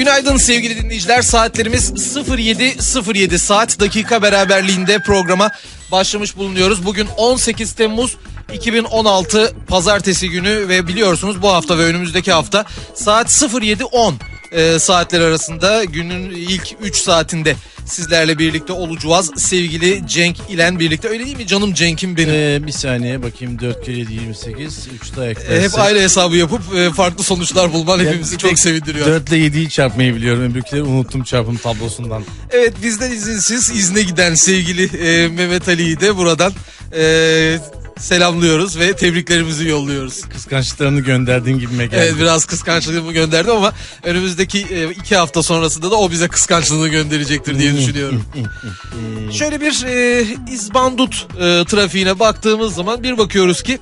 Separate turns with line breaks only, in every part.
Günaydın sevgili dinleyiciler. Saatlerimiz 07.07 saat dakika beraberliğinde programa başlamış bulunuyoruz. Bugün 18 Temmuz 2016 pazartesi günü ve biliyorsunuz bu hafta ve önümüzdeki hafta saat 07.10 e, saatler arasında günün ilk 3 saatinde sizlerle birlikte olacağız. Sevgili Cenk ile birlikte öyle değil mi canım Cenk'im benim?
Ee, bir saniye bakayım 4 kere 7 28 3 daha
E,
eklersen.
hep aile hesabı yapıp e, farklı sonuçlar bulman hepimizi çok sevindiriyor.
4 ile 7'yi çarpmayı biliyorum. Öbürküleri unuttum çarpım tablosundan.
Evet bizden izinsiz izne giden sevgili e, Mehmet Ali'yi de buradan e, selamlıyoruz ve tebriklerimizi yolluyoruz.
Kıskançlıklarını gönderdiğin gibime geldi.
Evet biraz kıskançlığımı gönderdim ama önümüzdeki e, iki hafta sonrasında da o bize kıskançlığını gönderecektir diye düşünüyorum. Şöyle bir e, İzbandut e, trafiğine baktığımız zaman bir bakıyoruz ki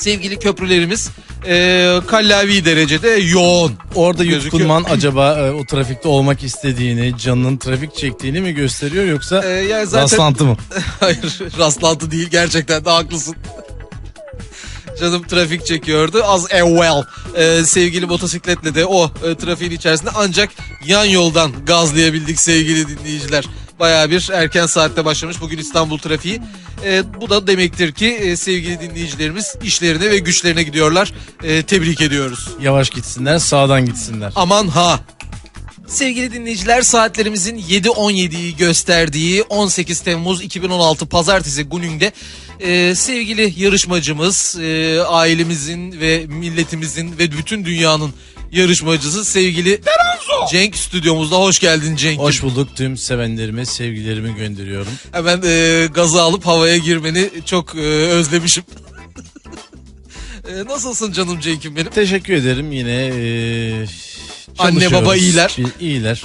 sevgili köprülerimiz e, kallavi derecede yoğun.
Orada yutkunman acaba e, o trafikte olmak istediğini, canının trafik çektiğini mi gösteriyor yoksa
E, yani zaten
rastlantı mı?
Hayır rastlantı değil gerçekten de haklısın. Canım trafik çekiyordu az evvel e, sevgili motosikletle de o e, trafiğin içerisinde ancak yan yoldan gazlayabildik sevgili dinleyiciler. Bayağı bir erken saatte başlamış bugün İstanbul trafiği. E, bu da demektir ki e, sevgili dinleyicilerimiz işlerine ve güçlerine gidiyorlar. E, tebrik ediyoruz.
Yavaş gitsinler, sağdan gitsinler.
Aman ha. Sevgili dinleyiciler saatlerimizin 7.17'yi gösterdiği 18 Temmuz 2016 Pazartesi gününde e, sevgili yarışmacımız e, ailemizin ve milletimizin ve bütün dünyanın yarışmacısı sevgili Cenk stüdyomuzda hoş geldin Cenk.
Hoş bulduk tüm sevenlerime sevgilerimi gönderiyorum.
Hemen e, gazı alıp havaya girmeni çok e, özlemişim. E, nasılsın canım Cenk'im benim?
Teşekkür ederim yine. E,
Anne, baba iyiler.
Bir- İyiler.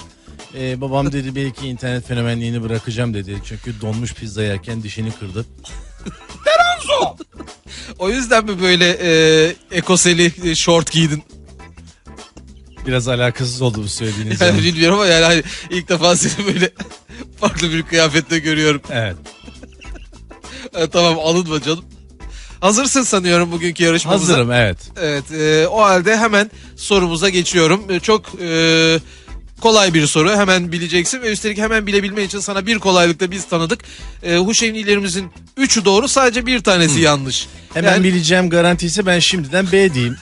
E, babam dedi belki internet fenomenliğini bırakacağım dedi. Çünkü donmuş pizza yerken dişini kırdı.
O yüzden mi böyle e, ekoseli e, şort giydin?
Biraz alakasız oldu bu söylediğiniz
Yani
zaman.
bilmiyorum ama yani hani ilk defa seni böyle farklı bir kıyafette görüyorum.
Evet.
Tamam alınma canım. Hazırsın sanıyorum bugünkü yarışmamıza.
Hazırım evet.
Evet e, o halde hemen sorumuza geçiyorum. E, çok e, kolay bir soru hemen bileceksin ve üstelik hemen bilebilmen için sana bir kolaylıkla biz tanıdık. E, Huşevnilerimizin üçü doğru sadece bir tanesi yanlış.
Hemen
Yani-
bileceğim garantiyse ben şimdiden B diyeyim.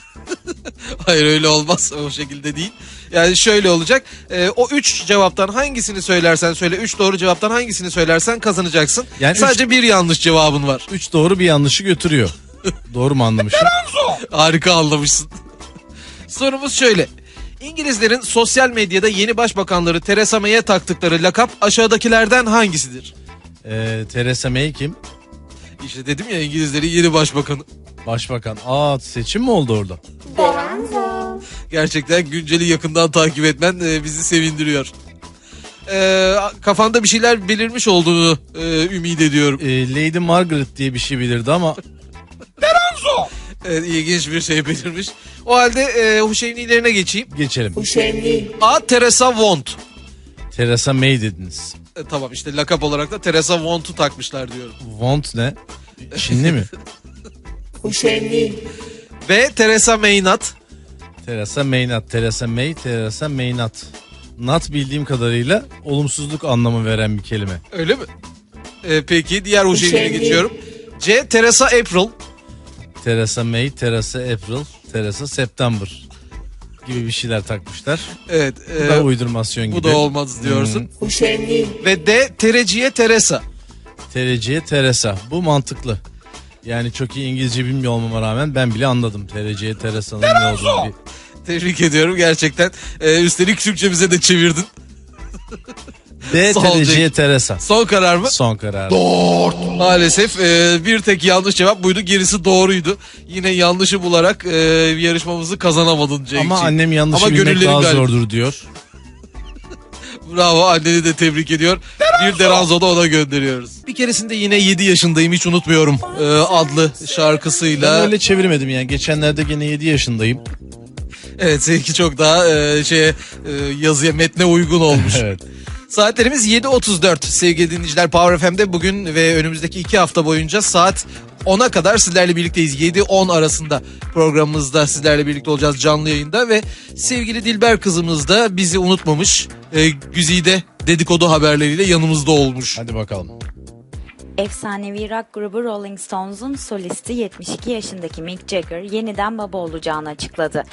Hayır öyle olmaz o şekilde değil. Yani şöyle olacak. Ee, o üç cevaptan hangisini söylersen söyle. Üç doğru cevaptan hangisini söylersen kazanacaksın.
Yani
Sadece bir yanlış cevabın var.
Üç doğru bir yanlışı götürüyor. doğru mu anlamışım?
Harika anlamışsın. Sorumuz şöyle. İngilizlerin sosyal medyada yeni başbakanları Theresa May'e taktıkları lakap aşağıdakilerden hangisidir?
Ee, Theresa May kim?
İşte dedim ya İngilizlerin yeni başbakanı.
Başbakan. Aa seçim mi oldu orada?
Gerçekten günceli yakından takip etmen e, bizi sevindiriyor. Ee, kafanda bir şeyler belirmiş olduğunu e, ümit ediyorum.
Ee, Lady Margaret diye bir şey bilirdi ama
Evet, ilginç bir şey belirmiş. O halde e, Huşevnilerine geçeyim.
geçelim.
A. Teresa Wont.
Theresa May dediniz.
E, tamam işte lakap olarak da Teresa Wont'u takmışlar diyorum.
Want ne? Çinli mi?
B. Teresa Maynard.
Theresa Maynard. Theresa May, Theresa Maynard. Nat bildiğim kadarıyla olumsuzluk anlamı veren bir kelime.
Öyle mi? E, peki diğer Huşevni'ye geçiyorum. C. Teresa April.
Theresa May, Theresa April, Theresa September gibi bir şeyler takmışlar.
Evet.
Bu
e,
da uydurmasyon gibi.
bu da olmaz diyorsun. Ve D. Tereciye Teresa.
TRC'ye Teresa. Bu mantıklı. Yani çok iyi İngilizce bilmiyor olmama rağmen ben bile anladım TRC'ye Teresa'nın ne olduğunu. Bir-
Tebrik ediyorum gerçekten. E, üstelik Türkçemize de çevirdin.
D
Cenk.
Teresa.
Son karar mı?
Son karar.
Maalesef e, bir tek yanlış cevap buydu. Gerisi doğruydu. Yine yanlışı bularak e, yarışmamızı kazanamadın Cenk'ciğim.
Ama annem yanlışı
Ama
bilmek daha
galibi.
zordur diyor.
Bravo anneni de tebrik ediyor. Bir Deranzo da ona gönderiyoruz. Bir keresinde yine 7 yaşındayım hiç unutmuyorum e, adlı şarkısıyla.
Ben öyle çevirmedim yani. Geçenlerde gene 7 yaşındayım.
Evet seninki çok daha e, şeye e, yazıya metne uygun olmuş.
Evet.
Saatlerimiz 7.34 sevgili dinleyiciler Power FM'de bugün ve önümüzdeki iki hafta boyunca saat 10'a kadar sizlerle birlikteyiz. 7-10 arasında programımızda sizlerle birlikte olacağız canlı yayında ve sevgili Dilber kızımız da bizi unutmamış. E, Güzide dedikodu haberleriyle yanımızda olmuş.
Hadi bakalım.
Efsanevi rock grubu Rolling Stones'un solisti 72 yaşındaki Mick Jagger yeniden baba olacağını açıkladı.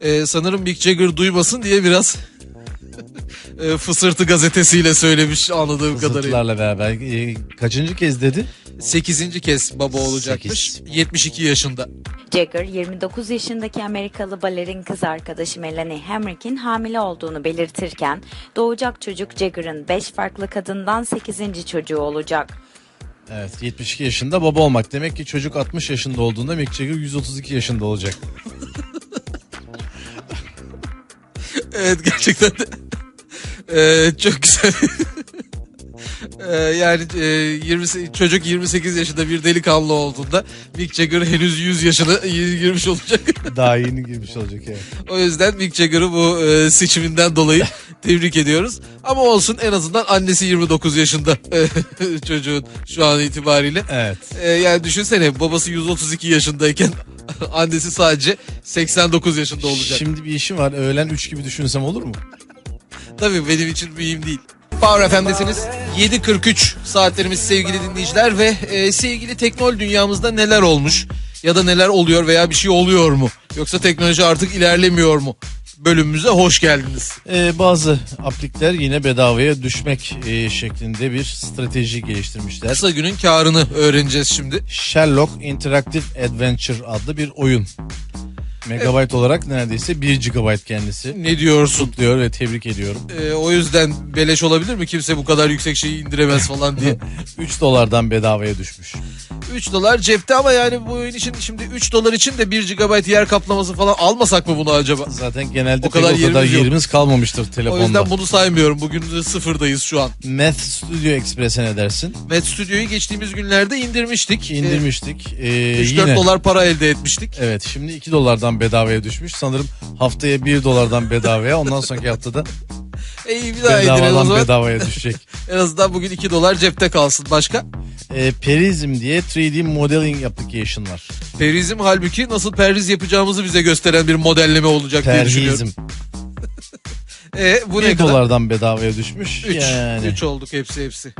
E, sanırım Mick Jagger duymasın diye biraz Fısırtı gazetesiyle söylemiş anladığım kadarıyla.
Zıtlarla beraber. E, kaçıncı kez dedi?
8. kez baba olacakmış.
Sekiz.
72 yaşında.
Jagger 29 yaşındaki Amerikalı balerin kız arkadaşı Melanie Hemrick'in hamile olduğunu belirtirken doğacak çocuk Jagger'ın 5 farklı kadından 8. çocuğu olacak.
Evet 72 yaşında baba olmak. Demek ki çocuk 60 yaşında olduğunda Mick Jagger 132 yaşında olacak.
Evet gerçekten de Ee, çok güzel. Ee, yani e, 20, çocuk 28 yaşında bir delikanlı olduğunda Mick Jagger henüz 100 yaşına girmiş olacak.
Daha yeni girmiş olacak evet.
o yüzden Mick Jagger'ı bu e, seçiminden dolayı tebrik ediyoruz. Ama olsun en azından annesi 29 yaşında e, çocuğun şu an itibariyle.
Evet.
Ee, yani düşünsene babası 132 yaşındayken annesi sadece 89 yaşında olacak.
Şimdi bir işim var. Öğlen 3 gibi düşünsem olur mu?
Tabii benim için mühim değil. Power FM'desiniz. 7.43 saatlerimiz sevgili dinleyiciler ve e, sevgili teknol dünyamızda neler olmuş ya da neler oluyor veya bir şey oluyor mu? Yoksa teknoloji artık ilerlemiyor mu? Bölümümüze hoş geldiniz.
Ee, bazı aplikler yine bedavaya düşmek e, şeklinde bir strateji geliştirmişler.
Kısa günün karını öğreneceğiz şimdi.
Sherlock Interactive Adventure adlı bir oyun. Megabyte olarak neredeyse 1 GB kendisi.
Ne diyorsun?
Kutluyor ve tebrik ediyorum.
E, o yüzden beleş olabilir mi? Kimse bu kadar yüksek şeyi indiremez falan diye.
3 dolardan bedavaya düşmüş.
3 dolar cepte ama yani bu oyun için şimdi 3 dolar için de 1 GB yer kaplaması falan almasak mı bunu acaba?
Zaten genelde
O kadar
pek o kadar
yerimiz
yerimiz kalmamıştır
O
telefonda.
yüzden bunu saymıyorum. Bugün de sıfırdayız şu an.
Math Studio Express'e ne dersin?
Met Studio'yu geçtiğimiz günlerde indirmiştik.
İndirmiştik. Ee,
3-4
yine
dolar para elde etmiştik.
Evet şimdi 2 dolardan bedavaya düşmüş. Sanırım haftaya 1 dolardan bedavaya ondan sonraki haftada
E iyi bir daha indirelim o
bedavadan
zaman.
bedavaya düşecek.
En azından bugün 2 dolar cepte kalsın. Başka?
Ee, Perizm diye 3D modeling application var.
Perizm halbuki nasıl perhiz yapacağımızı bize gösteren bir modelleme olacak diye
Perhizm.
düşünüyorum. E bu ne
1
kadar?
dolardan bedavaya düşmüş.
3.
yani
3 olduk hepsi hepsi.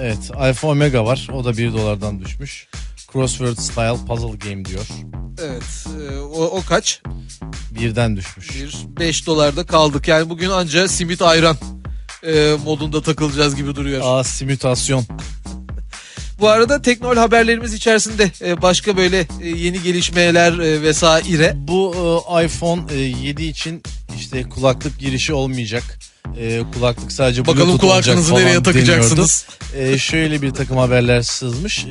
evet Alfa Omega var. O da 1 dolardan düşmüş. Crossword Style Puzzle Game diyor.
Evet. e, o, o kaç?
Birden düşmüş.
Bir 5 dolarda kaldık. Yani bugün anca simit ayran e, modunda takılacağız gibi duruyor.
Aa simülasyon.
Bu arada teknol haberlerimiz içerisinde e, başka böyle e, yeni gelişmeler vesaire.
Bu iPhone e, 7 için işte kulaklık girişi olmayacak. Kulaklık sadece
Bakalım
Bluetooth
kulaklığınızı
falan
nereye takacaksınız?
şöyle bir takım haberler sızmış.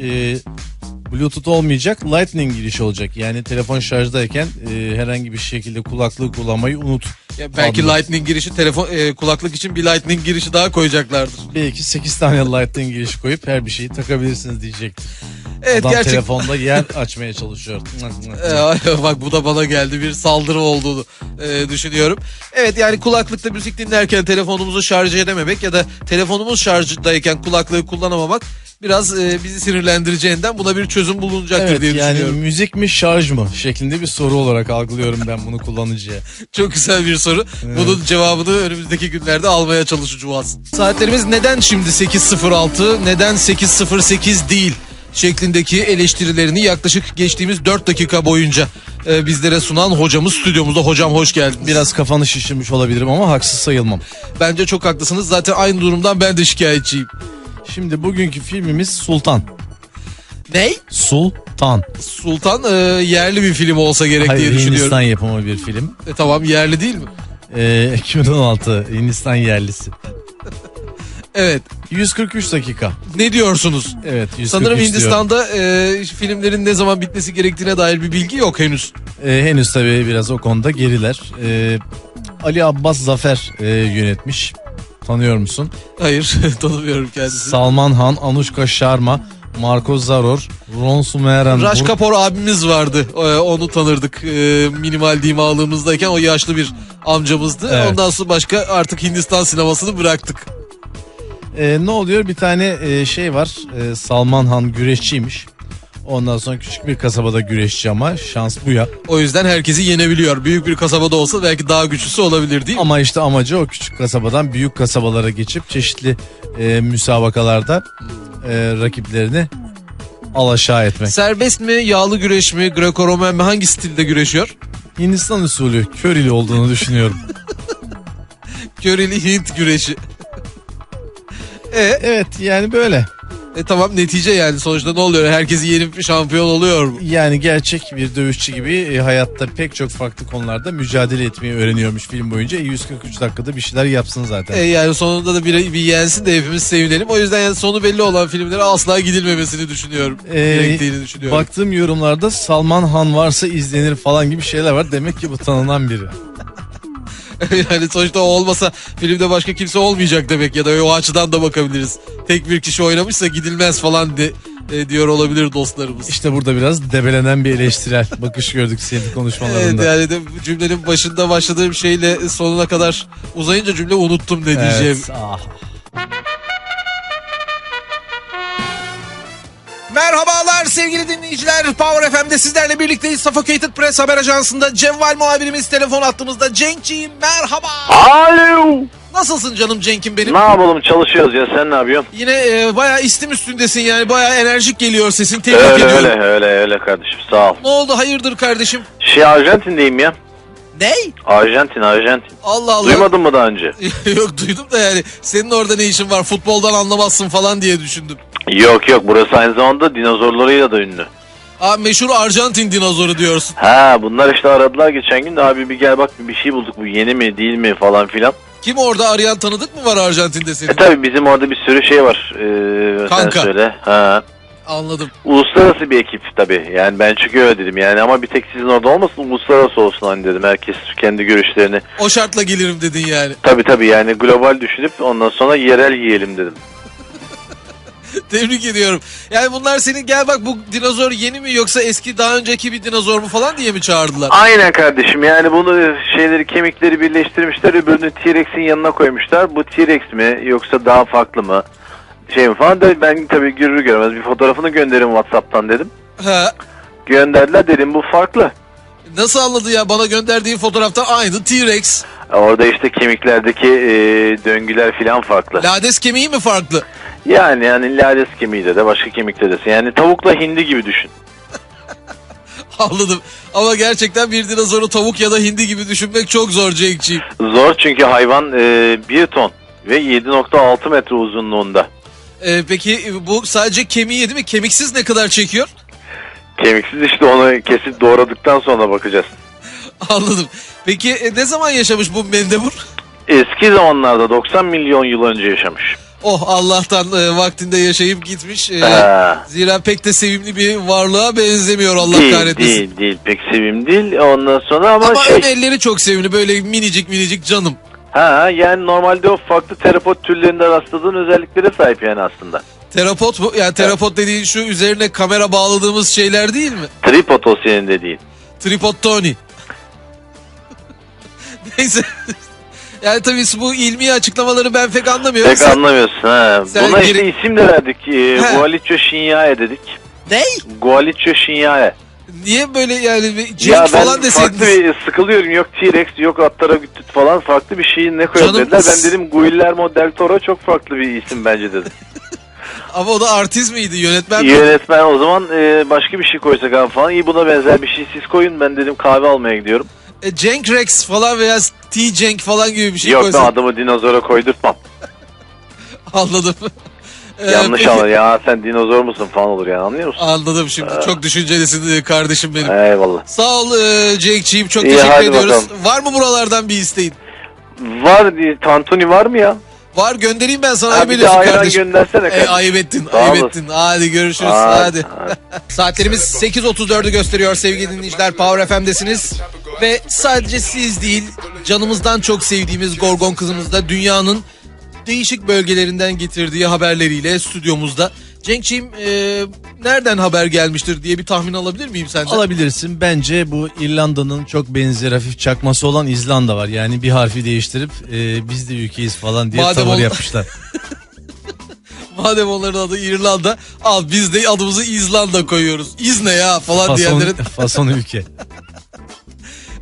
Bluetooth olmayacak, Lightning girişi olacak. Yani telefon şarjdayken e, herhangi bir şekilde kulaklığı kullanmayı unut.
Ya belki
Anladım.
Lightning girişi telefon e, kulaklık için bir Lightning girişi daha koyacaklardır.
Belki 8 tane Lightning girişi koyup her bir şeyi takabilirsiniz diyecektim.
Evet
Adam
gerçek.
telefonda yer açmaya çalışıyor.
Ee, bak bu da bana geldi bir saldırı olduğunu e, düşünüyorum. Evet yani kulaklıkta müzik dinlerken telefonumuzu şarj edememek ya da telefonumuz şarjdayken kulaklığı kullanamamak biraz e, bizi sinirlendireceğinden buna bir çözüm bulunacaktır
Evet
diye
yani
düşünüyorum.
müzik mi şarj mı şeklinde bir soru olarak algılıyorum ben bunu kullanıcıya.
Çok güzel bir soru. Bunun cevabını önümüzdeki günlerde almaya çalışacağız. Saatlerimiz neden şimdi 8.06 neden 8.08 değil şeklindeki eleştirilerini yaklaşık geçtiğimiz 4 dakika boyunca e, bizlere sunan hocamız stüdyomuzda. Hocam hoş geldiniz.
Biraz kafanı şişirmiş olabilirim ama haksız sayılmam.
Bence çok haklısınız. Zaten aynı durumdan ben de şikayetçiyim.
Şimdi bugünkü filmimiz Sultan.
Ney?
Sultan.
Sultan e, yerli bir film olsa gerek diye
Hayır
düşünüyorum.
Hindistan yapımı bir film.
E, tamam yerli değil mi?
Ee, 2016 Hindistan yerlisi.
Evet.
143 dakika.
Ne diyorsunuz?
Evet 143
Sanırım
diyorum.
Hindistan'da e, filmlerin ne zaman bitmesi gerektiğine dair bir bilgi yok henüz.
Ee, henüz tabii biraz o konuda geriler. Ee, Ali Abbas Zafer e, yönetmiş. Tanıyor musun?
Hayır tanımıyorum kendisini.
Salman Han, Anushka Sharma, Marco Zaror, Ron Sumeran.
Raj Kapoor abimiz vardı. Onu tanırdık. E, minimal dimağlığımızdayken o yaşlı bir amcamızdı.
Evet.
Ondan sonra başka artık Hindistan sinemasını bıraktık.
Ee, ne oluyor? Bir tane e, şey var. Ee, Salman Han güreşçiymiş. Ondan sonra küçük bir kasabada güreşçi ama şans bu ya.
O yüzden herkesi yenebiliyor. Büyük bir kasabada olsa belki daha güçlüsü olabilir değil mi?
Ama işte amacı o küçük kasabadan büyük kasabalara geçip çeşitli e, müsabakalarda e, rakiplerini alaşağı etmek.
Serbest mi, yağlı güreş mi, Greco-Romen mi hangi stilde güreşiyor?
Hindistan usulü körili olduğunu düşünüyorum.
Köreli Hint güreşi. e,
evet yani böyle.
E tamam netice yani sonuçta ne oluyor? Herkesi yenip şampiyon oluyor mu?
Yani gerçek bir dövüşçü gibi e, hayatta pek çok farklı konularda mücadele etmeyi öğreniyormuş film boyunca. E, 143 dakikada bir şeyler yapsın zaten.
E yani sonunda da bir, bir yensin de hepimiz sevinelim. O yüzden yani sonu belli olan filmlere asla gidilmemesini düşünüyorum.
Ee,
gerektiğini düşünüyorum.
Baktığım yorumlarda Salman Han varsa izlenir falan gibi şeyler var. Demek ki bu tanınan biri.
yani sonuçta o olmasa filmde başka kimse olmayacak demek ya da o açıdan da bakabiliriz. Tek bir kişi oynamışsa gidilmez falan de, e, diyor olabilir dostlarımız.
İşte burada biraz debelenen bir eleştirel bakış gördük senin
Evet
konuşmalarında.
yani de cümlenin başında başladığım şeyle sonuna kadar uzayınca cümle unuttum ne diyeceğim.
Evet, ah.
Merhabalar sevgili dinleyiciler. Power FM'de sizlerle birlikteyiz. Suffocated Press haber ajansında Cevval muhabirimiz telefon attığımızda Cenk'ciğim merhaba.
Alo.
Nasılsın canım Cenk'im benim?
Ne yapalım çalışıyoruz ya sen ne yapıyorsun?
Yine e, bayağı istim üstündesin yani bayağı enerjik geliyor sesin. Tebrik
Öyle
ediyorum.
öyle öyle öyle kardeşim sağ ol.
Ne oldu hayırdır kardeşim?
Şey Arjantin'deyim ya.
Ney?
Arjantin Arjantin.
Allah Allah.
Duymadın mı daha önce?
Yok duydum da yani senin orada ne işin var futboldan anlamazsın falan diye düşündüm.
Yok yok burası aynı zamanda dinozorlarıyla da ünlü.
Aa, meşhur Arjantin dinozoru diyorsun.
Ha bunlar işte aradılar geçen gün de abi bir gel bak bir şey bulduk bu yeni mi değil mi falan filan.
Kim orada arayan tanıdık mı var Arjantin'de
E
senin?
tabi bizim orada bir sürü şey var. Ee, sen
Kanka.
söyle. Ha.
Anladım.
Uluslararası bir ekip tabi. Yani ben çünkü öyle dedim yani ama bir tek sizin orada olmasın uluslararası olsun hani dedim. Herkes kendi görüşlerini.
O şartla gelirim dedin yani.
Tabi tabi yani global düşünüp ondan sonra yerel yiyelim dedim.
Tebrik ediyorum. Yani bunlar senin gel bak bu dinozor yeni mi yoksa eski daha önceki bir dinozor mu falan diye mi çağırdılar?
Aynen kardeşim yani bunu şeyleri kemikleri birleştirmişler öbürünü T-Rex'in yanına koymuşlar. Bu T-Rex mi yoksa daha farklı mı? Şey mi falan da ben tabii görür görmez bir fotoğrafını gönderin Whatsapp'tan dedim.
Ha,
Gönderdiler dedim bu farklı.
nasıl anladı ya bana gönderdiğin fotoğrafta aynı T-Rex.
Orada işte kemiklerdeki e, döngüler filan farklı.
Lades kemiği mi farklı?
Yani yani lades kemiği de de başka kemikte de. Yani tavukla hindi gibi düşün.
Anladım. Ama gerçekten bir dinozoru tavuk ya da hindi gibi düşünmek çok zor Cenk'ciğim.
Zor çünkü hayvan e, 1 ton ve 7.6 metre uzunluğunda.
Ee, peki bu sadece kemiği değil mi? Kemiksiz ne kadar çekiyor?
Kemiksiz işte onu kesip doğradıktan sonra bakacağız.
Anladım. Peki e, ne zaman yaşamış bu mendebur?
Eski zamanlarda 90 milyon yıl önce yaşamış.
Oh Allah'tan e, vaktinde yaşayıp gitmiş. E, zira pek de sevimli bir varlığa benzemiyor Allah
değil,
kahretmesin.
değil, değil. Pek sevim değil. Ondan sonra ama,
Ama
şey...
ön elleri çok sevimli böyle minicik minicik canım.
Ha, yani normalde o farklı terapot türlerinde rastladığın özelliklere sahip yani aslında.
Terapot bu. Yani terapot dediğin şu üzerine kamera bağladığımız şeyler değil mi?
Tripod o senin dediğin.
Tripod Tony. Neyse. Yani tabii bu ilmi açıklamaları ben pek anlamıyorum.
Pek
Sen-
anlamıyorsun ha.
sen
Buna
geri-
işte isim de verdik. Ee,
He.
Gualicho Shinyae dedik.
Ney?
Gualicho Shinyae.
Niye böyle yani bir
ben
falan
farklı
deseydiniz?
bir sıkılıyorum. Yok T-Rex, yok Attaragütüt falan farklı bir şeyin ne koyalım
Canım,
dediler. Ben dedim Guillermo del Toro çok farklı bir isim bence dedim.
Ama o da artist miydi? Yönetmen mi?
Yönetmen o zaman e, başka bir şey koysak abi falan. İyi buna benzer bir şey siz koyun. Ben dedim kahve almaya gidiyorum.
E, Cenk Rex falan veya T Cenk falan gibi bir şey
Yok ben
koysan.
adamı dinozora koydurtmam.
Anladım. E,
Yanlış
peki-
anlar. Ya sen dinozor musun falan olur yani anlıyor musun?
Anladım şimdi. Çok düşüncelisin e, kardeşim benim.
Eyvallah.
Sağ ol e, Cenk'ciğim. Çok
İyi,
teşekkür
hadi
ediyoruz.
bakalım.
Var mı buralardan bir isteğin?
Var bir tantuni var mı ya?
Var göndereyim ben sana.
Ha,
ayıp
bir de
ediyorsun
ayran
kardeşim.
göndersene
E,
kardeşim.
ayıp ettin,
Sağ
ayıp
olasın.
ettin. Hadi görüşürüz,
Hadi,
hadi. Saatlerimiz 8.34'ü gösteriyor sevgili dinleyiciler. Power FM'desiniz. Ve sadece siz değil, canımızdan çok sevdiğimiz Gorgon kızımız da dünyanın değişik bölgelerinden getirdiği haberleriyle stüdyomuzda. Cenk'ciğim e, nereden haber gelmiştir diye bir tahmin alabilir miyim senden?
Alabilirsin. Bence bu İrlanda'nın çok benzer hafif çakması olan İzlanda var. Yani bir harfi değiştirip e, biz de ülkeyiz falan diye
Madem
tavır
ol-
yapmışlar.
Madem onların adı İrlanda al biz de adımızı İzlanda koyuyoruz. İz ne ya falan
Fason,
diyenlerin.
fason ülke.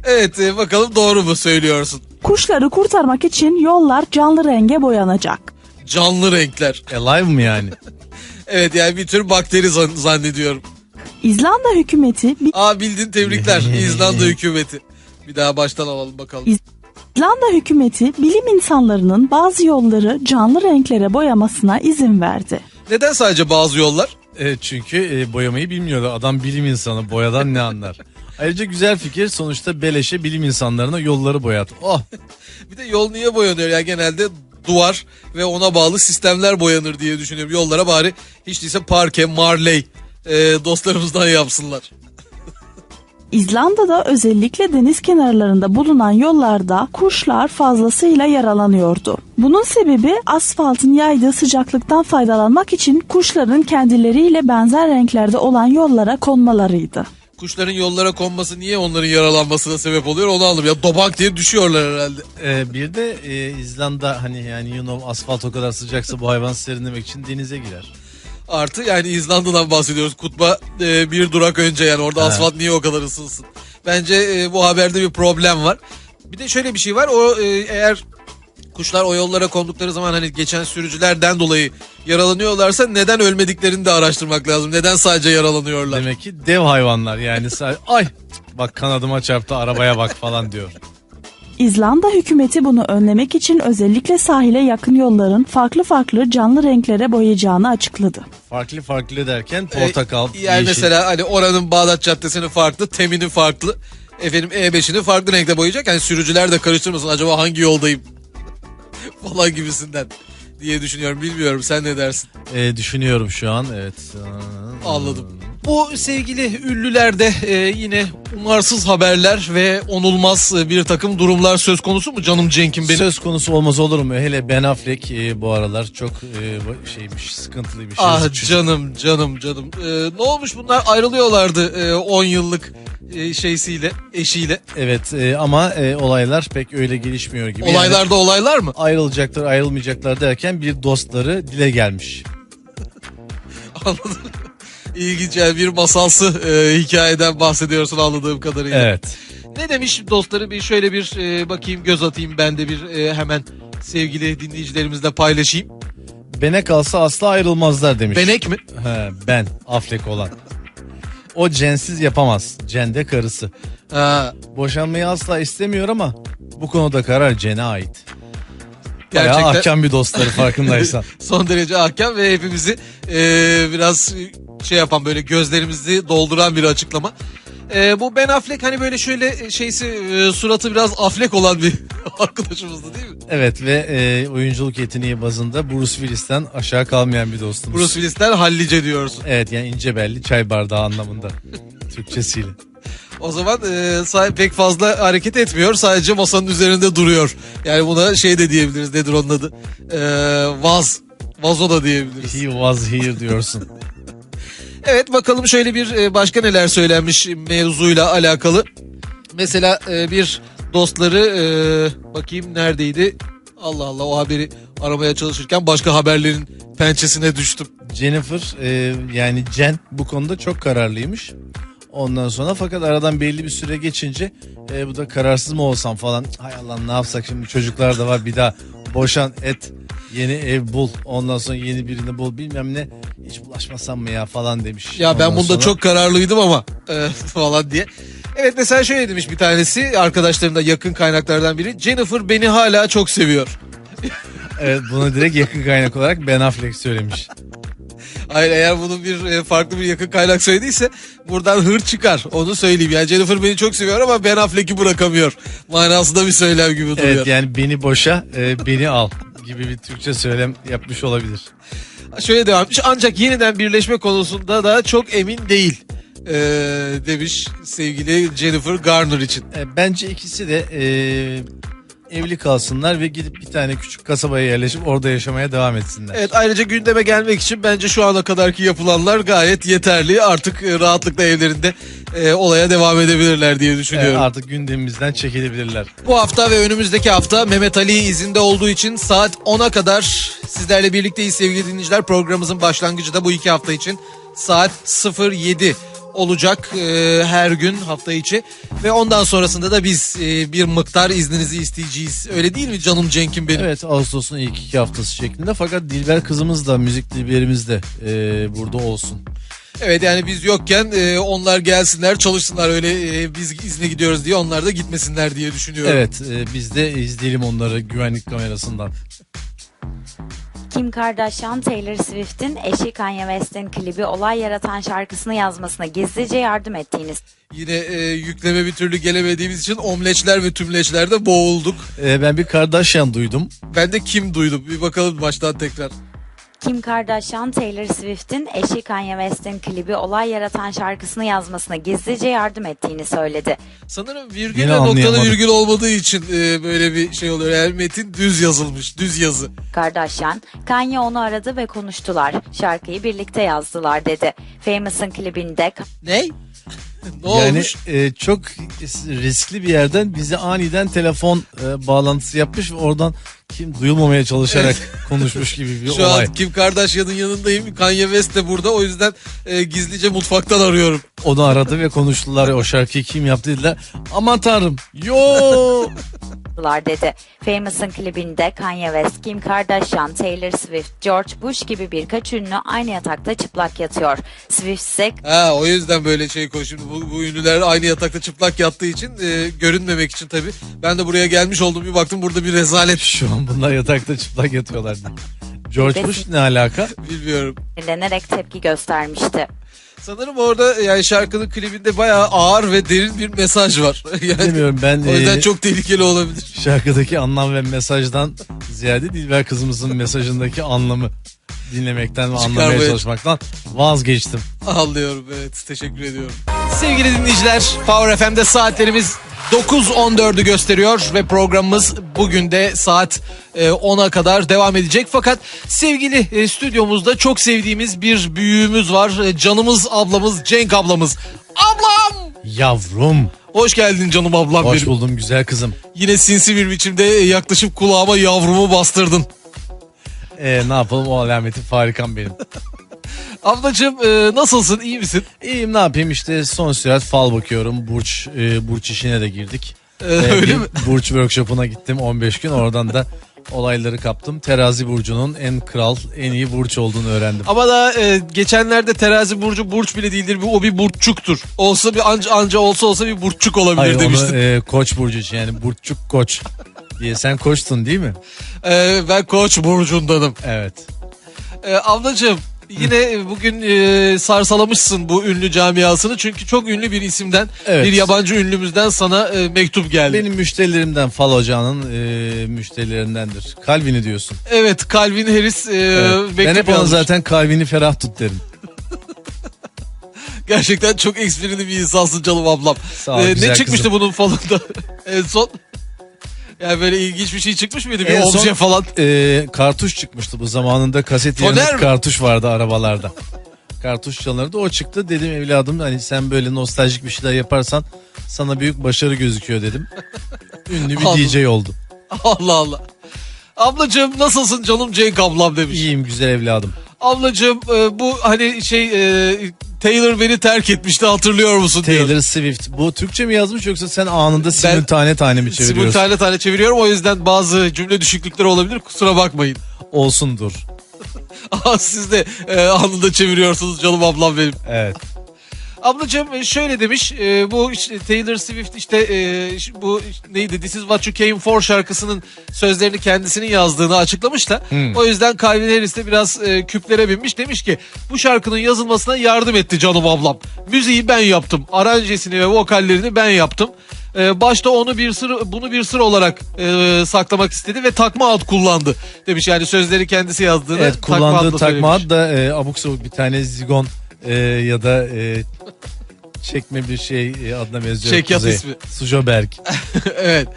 Evet e, bakalım doğru mu söylüyorsun?
Kuşları kurtarmak için yollar canlı renge boyanacak.
Canlı renkler.
Alive mı yani?
Evet yani bir tür bakteri zan- zannediyorum.
İzlanda hükümeti bir
Aa bildin tebrikler İzlanda hükümeti. Bir daha baştan alalım bakalım.
İzlanda hükümeti bilim insanlarının bazı yolları canlı renklere boyamasına izin verdi.
Neden sadece bazı yollar?
Evet çünkü e, boyamayı bilmiyordu. Adam bilim insanı boyadan ne anlar? Ayrıca güzel fikir sonuçta beleşe bilim insanlarına yolları boyat. Oh
Bir de yol niye boyanıyor ya genelde duvar ve ona bağlı sistemler boyanır diye düşünüyorum. Yollara bari hiç değilse parke, marley e, dostlarımızdan yapsınlar.
İzlanda'da özellikle deniz kenarlarında bulunan yollarda kuşlar fazlasıyla yaralanıyordu. Bunun sebebi asfaltın yaydığı sıcaklıktan faydalanmak için kuşların kendileriyle benzer renklerde olan yollara konmalarıydı.
Kuşların yollara konması niye onların yaralanmasına sebep oluyor onu anladım. Ya dobak diye düşüyorlar herhalde.
e, bir de e, İzlanda hani yani you know asfalt o kadar sıcaksa bu hayvan serinlemek için denize girer.
Artı yani İzlanda'dan bahsediyoruz. Kutba e, bir durak önce yani orada
He.
asfalt niye o kadar ısınsın? Bence e, bu haberde bir problem var. Bir de şöyle bir şey var. O e, eğer kuşlar o yollara kondukları zaman hani geçen sürücülerden dolayı yaralanıyorlarsa neden ölmediklerini de araştırmak lazım. Neden sadece yaralanıyorlar?
Demek ki dev hayvanlar yani ay bak kanadıma çarptı arabaya bak falan diyor.
İzlanda hükümeti bunu önlemek için özellikle sahile yakın yolların farklı farklı canlı renklere boyayacağını açıkladı.
Farklı farklı derken
E,
portakal,
yani
yeşil.
mesela hani oranın Bağdat Caddesi'nin farklı, Temin'in farklı. Efendim E5'ini farklı renkte boyayacak. Yani sürücüler de karıştırmasın. Acaba hangi yoldayım? falan gibisinden diye düşünüyorum. Bilmiyorum sen ne dersin?
E, düşünüyorum şu an evet.
Anladım. Bu sevgili ünlülerde e, yine umarsız haberler ve onulmaz e, bir takım durumlar söz konusu mu canım Cenk'im benim?
Söz konusu olmaz olur mu? Hele Ben Affleck e, bu aralar çok e, şeymiş, sıkıntılıymış.
Ah
Yazık çocuk.
canım canım canım. E, ne olmuş bunlar ayrılıyorlardı e, 10 yıllık e, şeysiyle eşiyle.
Evet e, ama e, olaylar pek öyle gelişmiyor gibi. Yani
Olaylarda olaylar mı?
ayrılacaklar, ayrılmayacaklar derken bir dostları dile gelmiş.
Anladım. İlginç bir masalsı e, hikayeden bahsediyorsun anladığım kadarıyla.
Evet.
Ne demiş dostları bir şöyle bir e, bakayım göz atayım ben de bir e, hemen sevgili dinleyicilerimizle paylaşayım.
Bene kalsa asla ayrılmazlar demiş.
Benek mi?
He, ben Affleck olan. O censiz yapamaz. Cen de karısı.
Ha,
Boşanmayı asla istemiyor ama bu konuda karar Cen'e ait. Bayağı
gerçekten
ahkam bir dostları farkındaysan.
son derece ahkam ve hepimizi e, biraz şey yapan böyle gözlerimizi dolduran bir açıklama. E, bu Ben Affleck hani böyle şöyle şeysi e, suratı biraz Affleck olan bir arkadaşımızdı değil mi?
evet ve e, oyunculuk yeteneği bazında Bruce Willis'ten aşağı kalmayan bir dostumuz.
Bruce Willis'ten hallice diyorsun.
Evet yani ince belli çay bardağı anlamında. Türkçesiyle.
O zaman e, pek fazla hareket etmiyor. Sadece masanın üzerinde duruyor. Yani buna şey de diyebiliriz. Nedir onun adı? E, vaz. Vazo da diyebiliriz.
He was here diyorsun.
Evet bakalım şöyle bir e, başka neler söylenmiş mevzuyla alakalı. Mesela e, bir dostları e, bakayım neredeydi? Allah Allah o haberi aramaya çalışırken başka haberlerin pençesine düştüm.
Jennifer yani Jen bu konuda çok kararlıymış. Ondan sonra fakat aradan belli bir süre geçince e, bu da kararsız mı olsam falan. Hay Allah ne yapsak şimdi çocuklar da var bir daha boşan et yeni ev bul ondan sonra yeni birini bul bilmem ne hiç bulaşmasam mı ya falan demiş.
Ya ben
Ondan
bunda
sonra-
çok kararlıydım ama e, falan diye. Evet mesela şöyle demiş bir tanesi arkadaşlarımda yakın kaynaklardan biri. Jennifer beni hala çok seviyor.
Evet bunu direkt yakın kaynak olarak Ben Affleck söylemiş.
Hayır eğer bunu bir e, farklı bir yakın kaynak söylediyse buradan hır çıkar. Onu söyleyeyim. Yani Jennifer beni çok seviyor ama Ben Affleck'i bırakamıyor. Manasında bir söylem gibi duruyor.
Evet yani beni boşa e, beni al gibi bir Türkçe söylem yapmış olabilir.
Şöyle devam etmiş. Ancak yeniden birleşme konusunda da çok emin değil. e, demiş sevgili Jennifer Garner için.
E, bence ikisi de e, evli kalsınlar ve gidip bir tane küçük kasabaya yerleşip orada yaşamaya devam etsinler.
Evet ayrıca gündeme gelmek için bence şu ana kadarki yapılanlar gayet yeterli. Artık e, rahatlıkla evlerinde e, olaya devam edebilirler diye düşünüyorum.
artık gündemimizden çekilebilirler.
Bu hafta ve önümüzdeki hafta Mehmet Ali izinde olduğu için saat 10'a kadar sizlerle birlikteyiz sevgili dinleyiciler. Programımızın başlangıcı da bu iki hafta için saat 07 olacak e, her gün hafta içi ve ondan sonrasında da biz e, bir miktar izninizi isteyeceğiz. Öyle değil mi canım Cenk'im benim?
Evet Ağustos'un ilk iki haftası şeklinde fakat Dilber kızımız da müzik dilberimiz de e, burada olsun.
Evet yani biz yokken e, onlar gelsinler çalışsınlar öyle e, biz izne gidiyoruz diye onlar da gitmesinler diye düşünüyorum.
Evet e, biz de izleyelim onları güvenlik kamerasından.
Kim Kardashian, Taylor Swift'in eşi Kanye West'in klibi olay yaratan şarkısını yazmasına gizlice yardım ettiğini
Yine e, yükleme bir türlü gelemediğimiz için omleçler ve tümleçlerde boğulduk.
E, ben bir Kardashian duydum.
Ben de kim duydum bir bakalım baştan tekrar.
Kim Kardashian, Taylor Swift'in eşi Kanye West'in klibi olay yaratan şarkısını yazmasına gizlice yardım ettiğini söyledi.
Sanırım virgül ve noktalı
anlayamadım.
virgül olmadığı için e, böyle bir şey oluyor. Yani metin düz yazılmış düz yazı.
Kardashian, Kanye onu aradı ve konuştular. Şarkıyı birlikte yazdılar dedi. Famous'ın klibinde
Ne? ne
yani
olmuş?
e, çok riskli bir yerden bize aniden telefon e, bağlantısı yapmış ve oradan kim duyulmamaya çalışarak konuşmuş gibi bir
Şu
olay.
an Kim Kardashian'ın yanındayım. Kanye West de burada. O yüzden e, gizlice mutfaktan arıyorum.
Onu aradı ve konuştular. O şarkıyı kim yaptı dediler. Aman tanrım. Yo.
yazdılar dedi. Famous'ın klibinde Kanye West, Kim Kardashian, Taylor Swift, George Bush gibi birkaç ünlü aynı yatakta çıplak yatıyor. Swift ise
Ha o yüzden böyle şey koy. Şimdi bu, bu ünlüler aynı yatakta çıplak yattığı için e, görünmemek için tabii. Ben de buraya gelmiş oldum bir baktım burada bir rezalet.
Şu an bunlar yatakta çıplak yatıyorlar. George Bush ne alaka?
Bilmiyorum.
sinirlenerek tepki göstermişti.
Sanırım orada yani şarkının klibinde bayağı ağır ve derin bir mesaj var. yani
Bilmiyorum ben
o yüzden
e,
çok tehlikeli olabilir.
şarkıdaki anlam ve mesajdan ziyade Dilber kızımızın mesajındaki anlamı dinlemekten ve anlamaya
Çıkarmaya-
çalışmaktan vazgeçtim.
Anlıyorum evet teşekkür ediyorum. Sevgili dinleyiciler Power FM'de saatlerimiz 9.14'ü gösteriyor ve programımız bugün de saat e, 10'a kadar devam edecek. Fakat sevgili e, stüdyomuzda çok sevdiğimiz bir büyüğümüz var. E, Canımız ablamız Cenk ablamız. Ablam!
Yavrum.
Hoş geldin canım ablam
Hoş
benim.
buldum güzel kızım.
Yine sinsi bir biçimde e, yaklaşıp kulağıma yavrumu bastırdın.
Ee, ne yapalım o alameti farikam benim.
Ablacığım e, nasılsın iyi misin?
İyiyim ne yapayım işte son sürat fal bakıyorum. Burç e, burç işine de girdik. Ee,
öyle
bir
mi?
Burç workshop'una gittim 15 gün. Oradan da olayları kaptım. Terazi burcunun en kral, en iyi burç olduğunu öğrendim.
Ama da e, geçenlerde terazi burcu burç bile değildir. Bu- O bir burççuktur. Olsa bir anca anca olsa olsa bir burççuk olabilir
Hayır
demiştin.
onu e, koç burcu için yani burççuk koç diye. Sen koçtun değil mi?
E, ben koç burcundanım.
Evet.
E, ablacığım yine bugün e, sarsalamışsın bu ünlü camiasını. Çünkü çok ünlü bir isimden
Evet.
bir yabancı ünlümüzden sana e, mektup geldi.
Benim müşterilerimden fal ocağının e, müşterilerindendir. Kalbini diyorsun.
Evet Calvin Harris e,
Evet.
mektup
Ben hep ona zaten kalbini ferah tut derim.
Gerçekten çok esprili bir insansın canım ablam.
Sağ ol,
E, ne çıkmıştı
kızım.
bunun falında en son? Yani böyle ilginç bir şey çıkmış mıydı? Bir
En son-
obje falan.
e, kartuş çıkmıştı bu zamanında kaset
Toner
yerine
mi?
kartuş vardı arabalarda. Kartuş çalınırdı o çıktı dedim evladım hani sen böyle nostaljik bir şeyler yaparsan sana büyük başarı gözüküyor dedim. Ünlü bir
Aldım.
DJ oldu.
Allah Allah. Ablacığım nasılsın canım Cenk ablam demiş.
İyiyim güzel evladım.
Ablacığım e, bu hani şey e, Taylor beni terk etmişti hatırlıyor musun diyor.
Taylor Swift bu Türkçe mi yazmış yoksa sen anında simultane tane mi çeviriyorsun?
Simultane tane çeviriyorum o yüzden bazı cümle düşüklükleri olabilir kusura bakmayın.
Olsundur.
Aha, Siz de e, anında çeviriyorsunuz canım ablam benim.
Evet.
Ablacığım e, şöyle demiş e, bu işte Taylor Swift işte e, bu neydi This is What You Came For şarkısının sözlerini kendisinin yazdığını açıklamış da
Hmm.
o yüzden Calvin Harris de biraz e, küplere binmiş demiş ki bu şarkının yazılmasına yardım etti canım ablam. Müziği ben yaptım aranjesini ve vokallerini ben yaptım. E, başta onu bir sır bunu bir sır olarak e, saklamak istedi ve takma ad kullandı demiş yani sözleri kendisi yazdığını
Evet
takma
kullandığı takma
söylemiş.
ad da e, abuk sabuk bir tane zigon e, ya da e, çekme bir şey e, adına benziyor.
Çekyat
Kuzey.
ismi.
Sujoberg.
evet.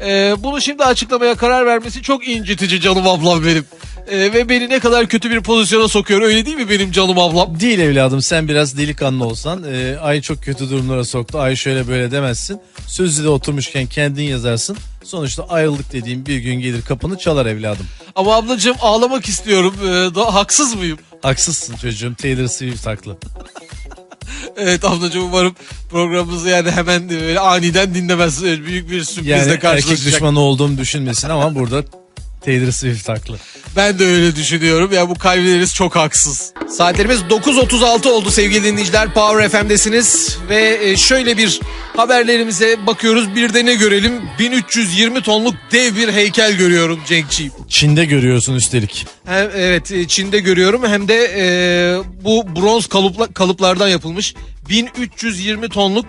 Ee, bunu şimdi açıklamaya karar vermesi çok incitici canım ablam benim. Ee, ve beni ne kadar kötü bir pozisyona sokuyor öyle değil mi benim canım ablam?
Değil evladım sen biraz delikanlı olsan e, ay çok kötü durumlara soktu ay şöyle böyle demezsin. Sözlü de oturmuşken kendin yazarsın. Sonuçta ayrıldık dediğim bir gün gelir kapını çalar evladım.
Ama ablacığım ağlamak istiyorum. Ee, da, haksız mıyım?
Haksızsın çocuğum Taylor Swift haklı.
Evet ablacığım umarım programımızı yani hemen böyle aniden dinlemez. Büyük bir sürprizle
Yani erkek
karşılaşacak.
düşmanı olduğumu düşünmesin ama burada Taylor Swift haklı.
Ben de öyle düşünüyorum. Ya bu kaybederiz çok haksız. Saatlerimiz 9.36 oldu sevgili dinleyiciler. Power FM'desiniz ve e, şöyle bir haberlerimize bakıyoruz. Bir de ne görelim? 1320 tonluk dev bir heykel görüyorum Cenkçiğim.
Çin'de görüyorsun üstelik.
Hem, evet e, Çin'de görüyorum hem de e, bu bronz kalıpla, kalıplardan yapılmış 1320 tonluk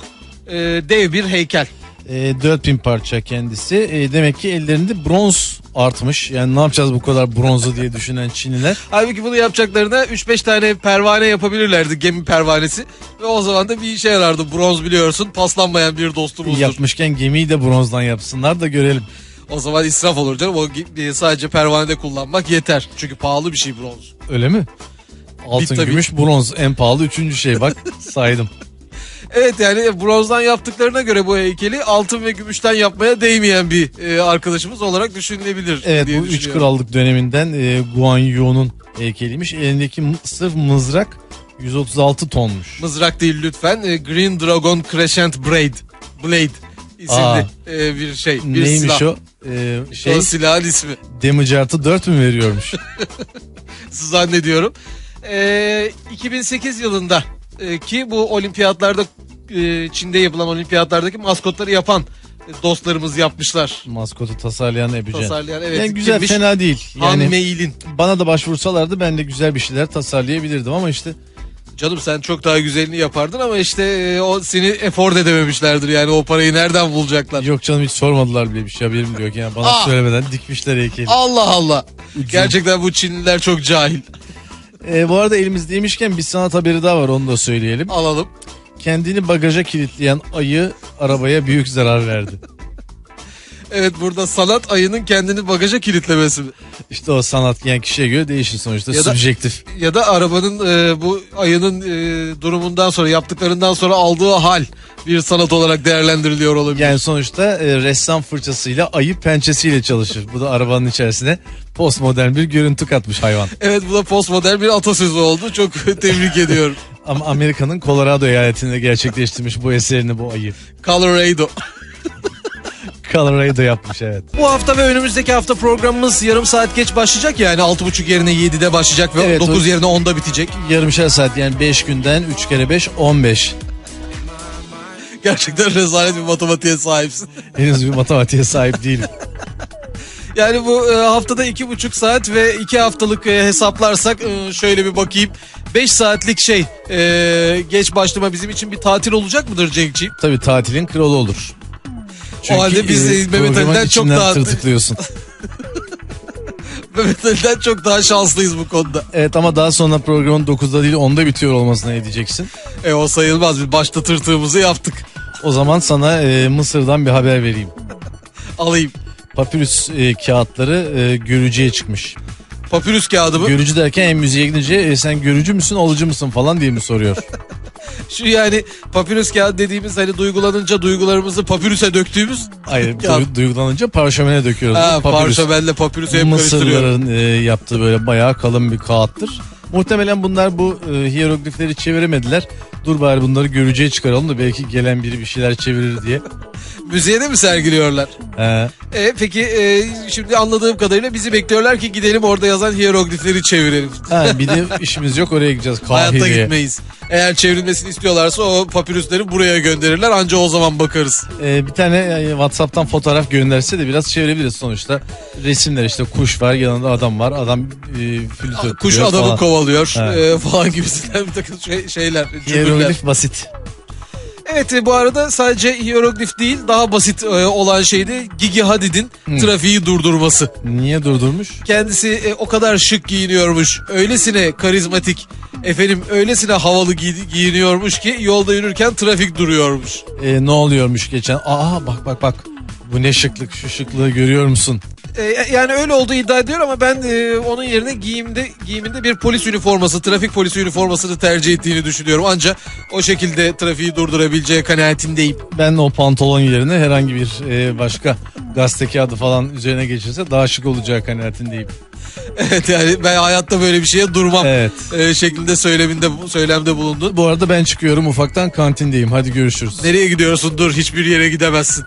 e, dev bir heykel.
E, 4000 parça kendisi. E, demek ki ellerinde bronz artmış. Yani ne yapacağız bu kadar bronzu diye düşünen Çinliler.
Halbuki bunu yapacaklarına 3-5 tane pervane yapabilirlerdi gemi pervanesi. Ve o zaman da bir işe yarardı. Bronz biliyorsun paslanmayan bir dostumuzdur.
Yapmışken gemiyi de bronzdan yapsınlar da görelim.
O zaman israf olur canım. O ge- sadece pervanede kullanmak yeter. Çünkü pahalı bir şey bronz.
Öyle mi? Altın,
tabii.
gümüş, bronz en pahalı üçüncü şey bak saydım.
Evet yani bronzdan yaptıklarına göre bu heykeli altın ve gümüşten yapmaya değmeyen bir e, arkadaşımız olarak düşünülebilir.
Evet
diye
bu üç krallık döneminden e, Guan Yu'nun heykeliymiş. Elindeki sırf mızrak 136 tonmuş.
Mızrak değil lütfen. E, Green Dragon Crescent Blade. Blade isimli
Aa.
e, bir şey. Bir
Neymiş
silah.
o? E, şey
O silahın ismi.
damage artı 4 mü veriyormuş?
zannediyorum. Ee, 2008 yılında e, ki bu olimpiyatlarda e, Çin'de yapılan olimpiyatlardaki maskotları yapan dostlarımız yapmışlar.
Maskotu tasarlayan Ebucan.
Tasarlayan evet.
yani güzel
kimmiş?
fena değil.
Han
Yani
Meil'in.
bana da başvursalardı ben de güzel bir şeyler tasarlayabilirdim ama işte
Canım sen çok daha güzelini yapardın ama işte e, o seni efor edememişlerdir yani o parayı nereden bulacaklar?
yok canım hiç sormadılar bile bir şey haberim yok. Yani bana
Aa!
söylemeden dikmişler heykeli.
Allah Allah. Gerçekten bu Çinliler çok cahil.
Ee, bu arada elimizdeymişken bir sanat haberi daha var onu da söyleyelim.
Alalım.
Kendini bagaja kilitleyen ayı arabaya büyük zarar verdi.
Evet burada sanat ayının kendini bagaja kilitlemesi?
İşte o sanat yiyen kişiye göre değişir sonuçta
Ya da-
subjektif.
ya da arabanın e, bu ayının e, durumundan sonra yaptıklarından sonra aldığı hal bir sanat olarak değerlendiriliyor olabilir.
Yani sonuçta e, ressam fırçasıyla ayı pençesiyle çalışır. Bu da arabanın içerisine postmodern bir görüntü katmış hayvan.
Evet bu da postmodern bir atasözü oldu. Çok tebrik ediyorum.
Ama Amerika'nın Colorado eyaletinde gerçekleştirmiş bu eserini bu ayı.
Colorado.
Colorado yapmış evet.
Bu hafta ve önümüzdeki hafta programımız yarım saat geç başlayacak yani 6.30 yerine 7'de başlayacak ve
Evet,
9
o-
yerine 10'da bitecek.
Yarımşar saat yani 5 günden 3 kere 5 15.
Gerçekten rezalet bir matematiğe sahipsin.
Henüz bir matematiğe sahip değilim.
Yani bu e, haftada iki buçuk saat ve iki haftalık e, hesaplarsak e, şöyle bir bakayım. 5 saatlik şey e, geç başlama bizim için bir tatil olacak mıdır Cenk'ciğim?
Tabii tatilin kralı olur.
O halde biz, e, Mehmet Ali'den çok daha-
tırtıklıyorsun.
Mehmet Ali'den çok daha şanslıyız bu konuda.
Evet ama daha sonra programın 9'da değil 10'da bitiyor olmasına ne diyeceksin?
E o sayılmaz. Biz başta tırtığımızı yaptık.
O zaman sana e, Mısır'dan bir haber vereyim.
Alayım.
Papyrus e, kağıtları e, görücüye çıkmış.
Papyrus kağıdı mı?
Görücü derken en müziğe gidince e, sen görücü müsün alıcı mısın falan diye mi soruyor.
Şu yani papyrus kağıdı dediğimiz hani duygulanınca duygularımızı papyrüse döktüğümüz.
Hayır du- duygulanınca parşömene döküyoruz.
Ha,
Papyrus.
parşömenle papyrüsü hep karıştırıyorum.
Mısırlıların e, yaptığı böyle bayağı kalın bir kağıttır. Muhtemelen bunlar bu e, hieroglifleri çeviremediler. Dur bari bunları görücüye çıkaralım da belki gelen biri bir şeyler çevirir diye.
Müziğe de mi sergiliyorlar?
He.
E, peki e, şimdi anladığım kadarıyla bizi bekliyorlar ki gidelim orada yazan hieroglifleri çevirelim.
Ha, bir de işimiz yok oraya gideceğiz
Hayatta
Kahire'ye.
gitmeyiz. Eğer çevrilmesini istiyorlarsa o papyrusları buraya gönderirler anca o zaman bakarız.
Ee, bir tane e, WhatsApp'tan fotoğraf gönderse de biraz çevirebiliriz sonuçta. Resimler işte kuş var yanında adam var. Adam e, flüt ötüyor
Kuş adamı
falan.
kovalıyor e, falan gibisinden bir takım şey- şeyler.
Hieroglif basit.
Evet e, bu arada sadece hieroglif değil daha basit e, olan şey de Gigi Hadid'in trafiği durdurması.
Niye durdurmuş?
Kendisi e, o kadar şık giyiniyormuş. Öylesine karizmatik Efendim öylesine havalı giy- giyiniyormuş ki yolda yürürken trafik duruyormuş.
E, ne oluyormuş geçen? Aa bak bak bak. Bu ne şıklık şu şıklığı görüyor musun?
Ee, yani öyle olduğu iddia ediyor ama ben e, onun yerine giyimde giyiminde bir polis üniforması, trafik polisi üniformasını tercih ettiğini düşünüyorum. Ancak o şekilde trafiği durdurabileceği kanaatindeyim.
Ben o pantolon yerine herhangi bir e, başka gazete kağıdı falan üzerine geçirse daha şık olacağı kanaatindeyim.
Evet yani ben hayatta böyle bir şeye durmam
Evet.
e, şeklinde söyleminde söylemde bulundu.
Bu arada ben çıkıyorum ufaktan kantindeyim. Hadi görüşürüz.
Nereye gidiyorsun? Dur hiçbir yere gidemezsin.